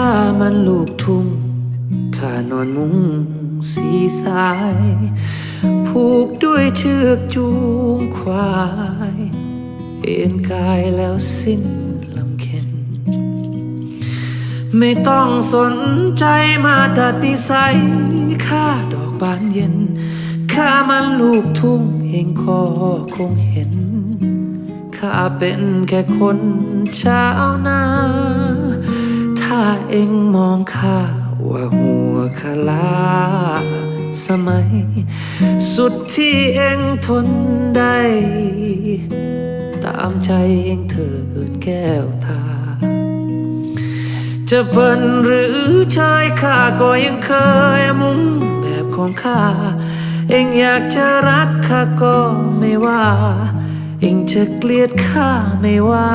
ข้ามันลูกทุ่งข้านอนมุงสีสาย ผูกด้วยเชือกจูงควาย เอ็นกายแล้วสิ้นลำเค็น ไม่ต้องสนใจมาตัดนิสัยข้าดอกบานเย็น ข้ามันลูกทุ่งเองก็คงเห็น ข้าเป็นแค่คนชาวนาถ้า เองมองข้าว่าหัวคลาสมัย สุดที่เองทนได้ ตามใจเองเถิดแก้วตา จะเปินหรือชายข้าก็ยังเคยมุ่งแบบของข้า เองอยากจะรักข้าก็ไม่ว่า เองจะเกลียดข้าไม่ว่า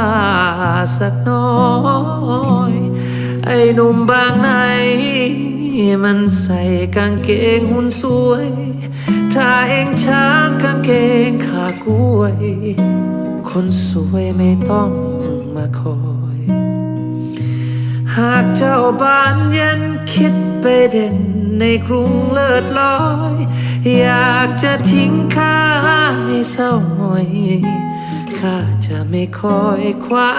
สักน้อย อ้หนุ่มบางไหน มันใส่กางเกงหุ่นสวย ถ้าเองช้างกางเกงขากล้วย คนสวยไม่ต้องมาคอย หากเจ้าบ้านเย็นคิดไปเด่นในกรุงเลิศลอย อยากจะทิ้งข้าให้เศร้าหงอยข้าจะไม่คอยคว้า